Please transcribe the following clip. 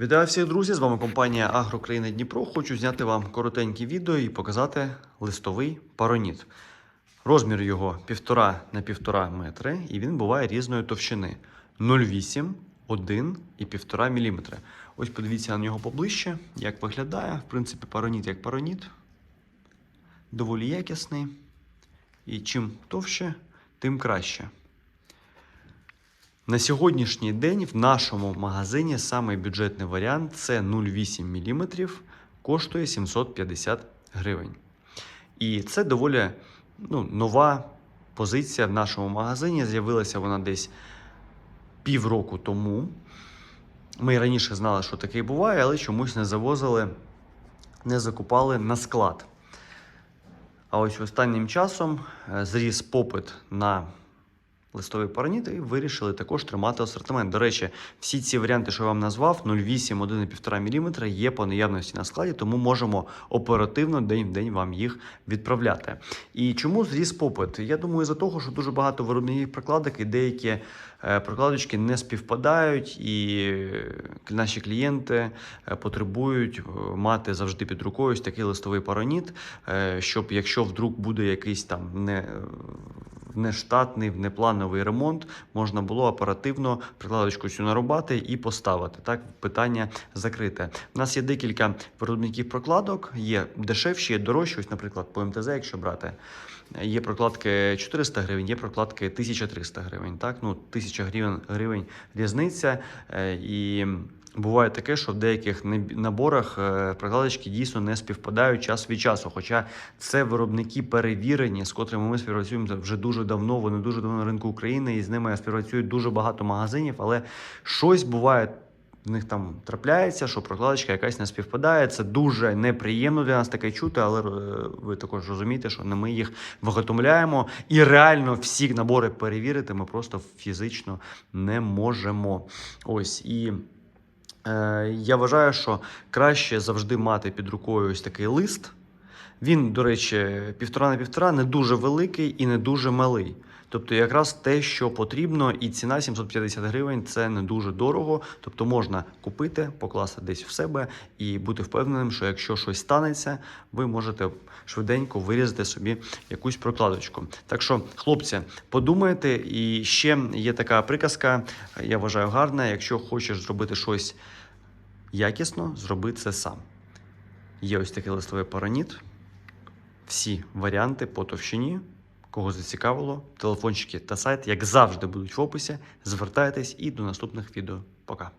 Вітаю всіх друзі! З вами компанія Агрокраїна Дніпро. Хочу зняти вам коротеньке відео і показати листовий пароніт. Розмір його 1,5 на 1,5 метри, і він буває різної товщини 0,8, 1 і 1,5 мм. Ось подивіться на нього поближче, як виглядає. В принципі, пароніт як пароніт. Доволі якісний. І чим товще, тим краще. На сьогоднішній день в нашому магазині самий бюджетний варіант це 0,8 мм, коштує 750 гривень. І це доволі ну, нова позиція в нашому магазині. З'явилася вона десь півроку тому. Ми раніше знали, що таке буває, але чомусь не завозили, не закупали на склад. А ось останнім часом е, зріс попит на листовий параніт і вирішили також тримати асортимент. До речі, всі ці варіанти, що я вам назвав, 0,8, 1,5 мм, є по наявності на складі, тому можемо оперативно день в день вам їх відправляти. І чому зріс попит? Я думаю, за того, що дуже багато виробників прокладок і деякі е, прокладочки не співпадають, і е, наші клієнти е, потребують мати завжди під рукою ось такий листовий параніт, щоб якщо вдруг буде якийсь там не нештатний, неплановий ремонт, можна було оперативно прикладочку цю нарубати і поставити. Так, питання закрите. У нас є декілька виробників прокладок, є дешевші, є дорожчі. Ось, наприклад, по МТЗ, якщо брати. Є прокладки 400 гривень, є прокладки 1300 гривень. Так, ну 1000 гривень, гривень різниця. Е, І буває таке, що в деяких наб- наборах е, прокладочки дійсно не співпадають час від часу. Хоча це виробники перевірені, з котрими ми співпрацюємо вже дуже давно. Вони дуже давно на ринку України, і з ними співпрацюють дуже багато магазинів. Але щось буває. В них там трапляється, що прокладочка якась не співпадає. Це дуже неприємно для нас таке чути, але е, ви також розумієте, що не ми їх виготовляємо. І реально всі набори перевірити ми просто фізично не можемо. Ось і. Е, я вважаю, що краще завжди мати під рукою ось такий лист. Він, до речі, півтора на півтора не дуже великий і не дуже малий. Тобто, якраз те, що потрібно, і ціна 750 гривень це не дуже дорого. Тобто можна купити, покласти десь в себе і бути впевненим, що якщо щось станеться, ви можете швиденько вирізати собі якусь прокладочку. Так що, хлопці, подумайте, і ще є така приказка, я вважаю гарна. Якщо хочеш зробити щось якісно, зроби це сам. Є ось такий листовий параніт. Всі варіанти по товщині. Кого зацікавило, телефончики та сайт, як завжди, будуть в описі. Звертайтесь і до наступних відео. Пока.